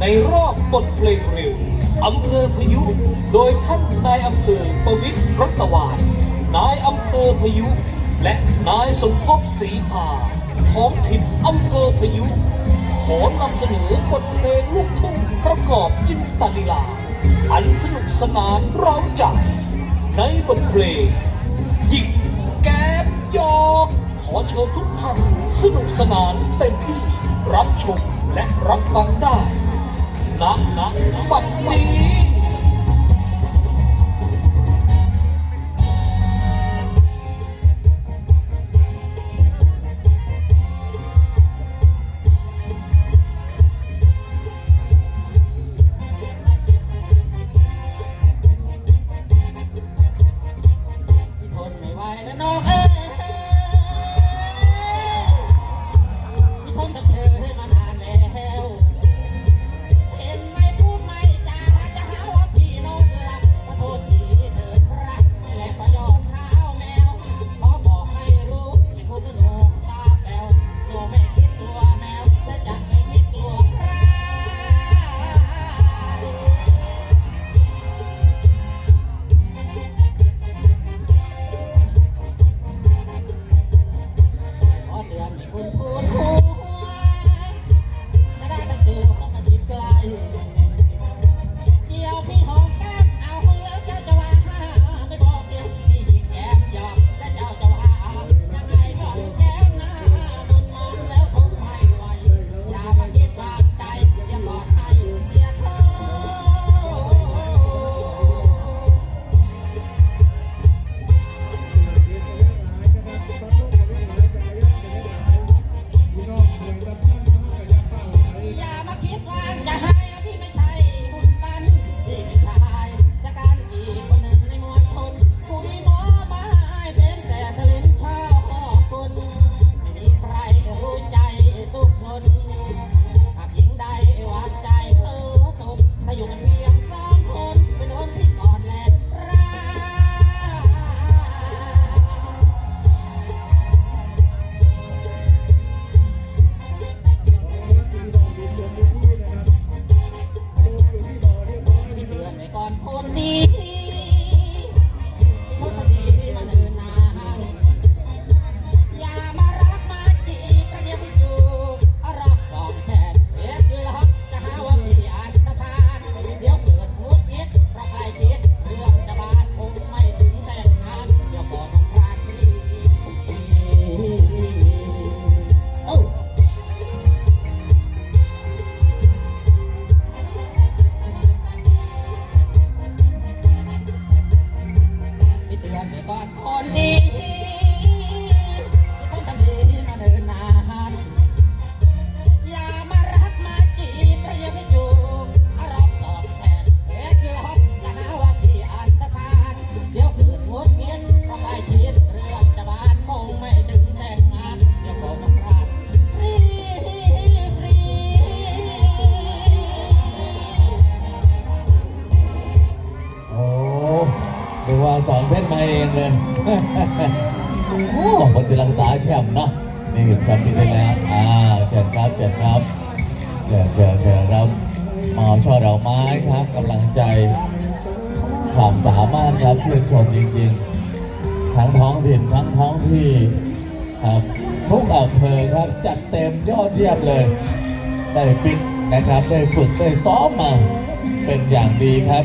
ในรอบบทเพลงเร็วอำเภอพยุ โดยท่านนายอำเภอประวิตรรัตวานนายอำเภอพยุ และนายสมภพศรีพาท้องถิ่นอำเภอพยุ ขอนำเสนอบทเพลงลูกทุ่งประกอบจินตลีลา อันสนุกสนานร้าใจ ในบทเพลงหยิกแก๊บยอกขอเชิญทุกท่านสนุกสนานเต็มที่รับชมและรับฟังได้ ณณบัด เพชรมาเองเลย โอ้คนศิลปษาแชมป์เนาะ นี่ครับพี่ได้แล้วอ่าเชิญครับเชิญครับเชิญเชิญเชิญครับมอช่อดอกไม้ครับกำลังใจ ความสามารถครับชื่นชมจริงๆ ทั้งท้องถิ่นทั้งท้องที่ครับทุกอำเภอครับจัดเต็มยอดเยี่ยมเลย ได้ฟิตนะครับ ได้ฝึกได้ซ้อมมา เป็นอย่างดีครับ